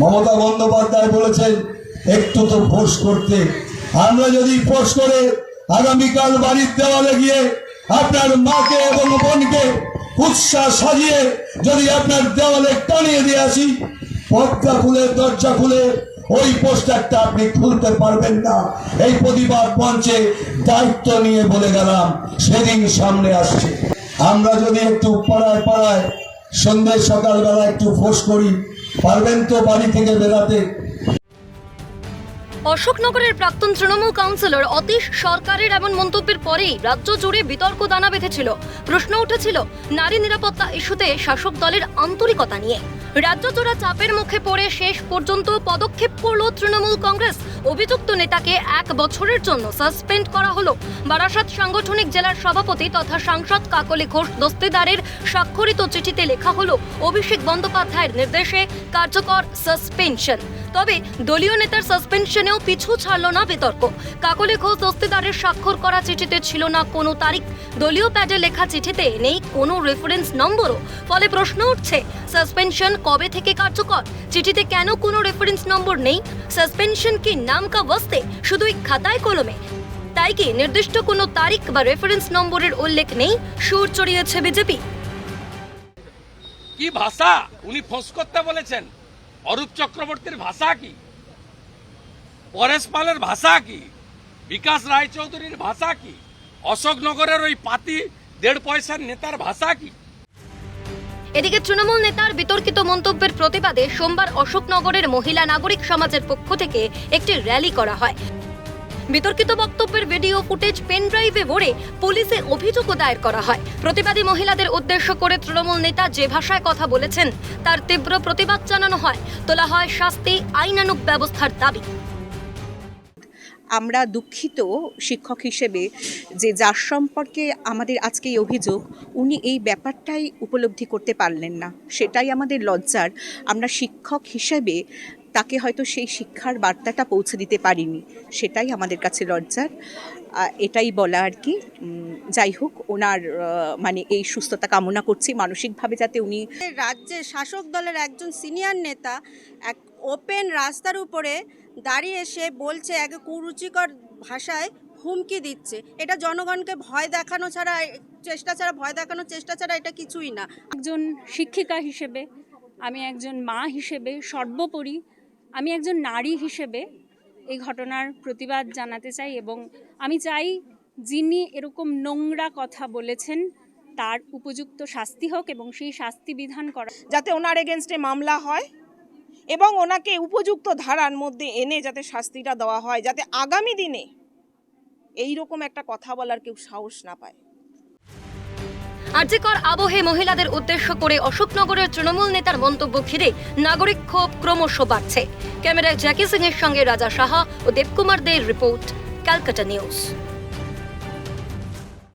মমতা বন্দ্যোপাধ্যায় বলেছেন, একটু তো ফোর্স করতে। আমরা যদি ফোর্স করে আগামীকাল বাড়ির দেওয়ালে গিয়ে আপনার মাকে এবং বোনকে উৎসাহ সাজিয়ে যদি আপনার দেওয়ালে টানিয়ে দিয়ে আসি পর্দা খুলে দরজা খুলে ওই পোস্টারটা আপনি খুলতে পারবেন না। এই প্রতিবাদ মঞ্চে দায়িত্ব নিয়ে বলে গেলাম, সেদিন সামনে আসছে। আমরা যদি একটু পাড়ায় পাড়ায় সন্ধ্যে সকালবেলা একটু ফোর্স করি পারবেন তো বাড়ি থেকে বেরাতে অশোকনগরের প্রাক্তন তৃণমূল কাউন্সিলর অতীশ সরকারের এমন মন্তব্যের পরেই রাজ্য জুড়ে বিতর্ক দানা বেঁধেছিল। প্রশ্ন উঠেছিল, নারী নিরাপত্তা ইস্যুতে শাসক দলের আন্তরিকতা নিয়ে। রাজ্য জোড়া চাপের মুখে পড়ে শেষ পর্যন্ত পদক্ষেপ করল তৃণমূল কংগ্রেস। অভিযুক্ত নেতাকে এক বছরের জন্য সাসপেন্ড করা হলো। বারাসাত সাংগঠনিক জেলার সভাপতি তথা সাংসদ কাকলি ঘোষ দস্তিদারের স্বাক্ষরিত চিঠিতে লেখা হলো, অভিষেক বন্দ্যোপাধ্যায়ের নির্দেশে কার্যকর সাসপেনশন। তবে দলীয় নেতার সাসপেনশনেও পিছু ছাড়ল না বিতর্ক। কাকলি ঘোষ দস্তিদারের স্বাক্ষর করা চিঠিতে ছিল না কোনো তারিখ। দলীয় প্যাডে লেখা চিঠিতে নেই কোনো রেফারেন্স নম্বরও। ফলে প্রশ্ন উঠছে, সাসপেনশন কবে থেকে কার্যকর? চিঠিতে কেন কোনো রেফারেন্স নম্বর নেই? সাসপেনশন কি নাম কা বস্তে? শুধুই খাতায় কলমে। তাই কি নির্দিষ্ট কোনো তারিখ বা রেফারেন্স নম্বরের উল্লেখ নেই? সুর চড়িয়েছে বিজেপি। কি ভাষা? উনি ফোঁস করতে বলেছেন। অরূপ চক্রবর্তীর ভাষা কি? পরেশ পালের ভাষা কি? বিকাশ রায়চৌধুরীর ভাষা কি? অশোকনগরের ওই পাতি দেড় পয়সার নেতার ভাষা কি? এদিকে তৃণমূল নেতার বিতর্কিত মন্তব্যের প্রতিবাদে সোমবার অশোকনগরের মহিলা নাগরিক সমাজের পক্ষ থেকে একটি র্যালি করা হয়। বিতর্কিত বক্তব্যের ভিডিও ফুটেজ পেন ড্রাইভে ভরে পুলিশে অভিযোগও দায়ের করা হয়। প্রতিবাদী মহিলাদের উদ্দেশ্য করে তৃণমূল নেতা যে ভাষায় কথা বলেছেন, তার তীব্র প্রতিবাদ জানানো হয়। তোলা হয় শাস্তি আইনানুগ ব্যবস্থার দাবি। আমরা দুঃখিত শিক্ষক হিসেবে যে যার সম্পর্কে আমাদের আজকে এই অভিযোগ, উনি এই ব্যাপারটাই উপলব্ধি করতে পারলেন না। সেটাই আমাদের লজ্জার। আমরা শিক্ষক হিসেবে তাকে হয়তো সেই শিক্ষার বার্তাটা পৌঁছে দিতে পারিনি। সেটাই আমাদের কাছে লজ্জার। এটাই বলা আর কি। যাই হোক ওনার মানে এই সুস্থতা কামনা করছি মানসিকভাবে যাতে উনি রাজ্যের শাসক দলের একজন সিনিয়র নেতা এক ওপেন রাস্তার উপরে দাঁড়িয়ে সে বলছে এক কুরুচিকর ভাষায় হুমকি দিচ্ছে। এটা জনগণকে ভয় দেখানো ছাড়া চেষ্টা ছাড়া ভয় দেখানোর চেষ্টা ছাড়া এটা কিছুই না। একজন শিক্ষিকা হিসেবে আমি একজন মা হিসেবে সর্বোপরি আমি একজন নারী হিসেবে এই ঘটনার প্রতিবাদ জানাতে চাই এবং আমি চাই যিনি এরকম নোংরা কথা বলেছেন, তার উপযুক্ত শাস্তি হোক এবং সেই শাস্তি বিধান করা যাতে ওনার এগেনস্টে মামলা হয় এবং ওনাকে উপযুক্ত ধারার মধ্যে এনে যাতে শাস্তিটা দেওয়া হয়, যাতে আগামী দিনে এই রকম একটা কথা বলার কেউ সাহস না পায়। আর্যিকর আবহে মহিলাদের উদ্দেশ্য করে অশোকনগরের তৃণমূল নেতার মন্তব্য ঘিরে নাগরিক ক্ষোভ ক্রমশ বাড়ছে। ক্যামেরায় জ্যাকি সিং এর সঙ্গে রাজা সাহা ও দেবকুমার দের রিপোর্ট, ক্যালকাটা নিউজ।